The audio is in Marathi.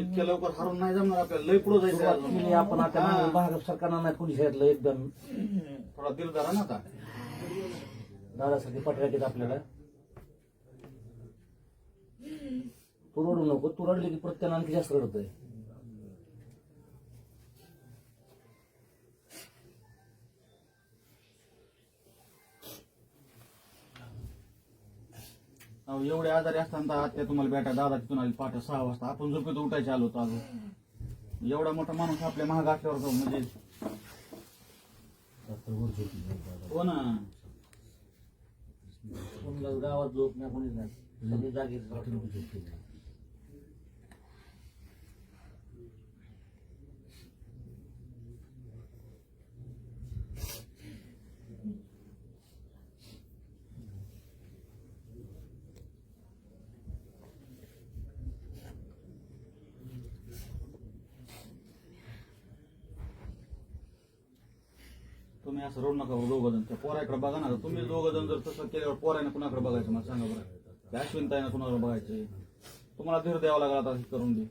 इतक्या लवकर हरून नाही जमणार आपल्याला. लय पुढे जायचं सुरुवात आहे केली अजून. आपण आता हा. महाग सरकारनं नाही कोणी सांगितलं एकदम. थोडा दिल धरा ना आता. दादासाठी पटऱ्या देत आपल्याला. तू रडू नको. तू रडली की प्रत्येक आणखी जास्त रडतोय. अहो, एवढे आजारी असताना आत्या तुम्हाला बेटा दादा तिथून आली पहाटे सहा वाजता. आपण झोपेत उठायचे आलो होतो अजून. एवढा मोठा माणूस आपल्या महाग असल्यावर तो म्हणजे हो ना. कोणाला गावात झोप नाही कोणी नाही. तुम्ही असं रोड नका दोघं जण त्या पोराकडे बघा ना तुम्ही दोघं जण जर तसं केल्यावर पोराने कुणाकडे बघायचं? मला सांगा बरं. अश्विन ताईनं कुणाकडे बघायचे? तुम्हाला धीर द्यावा लागला आता करून दे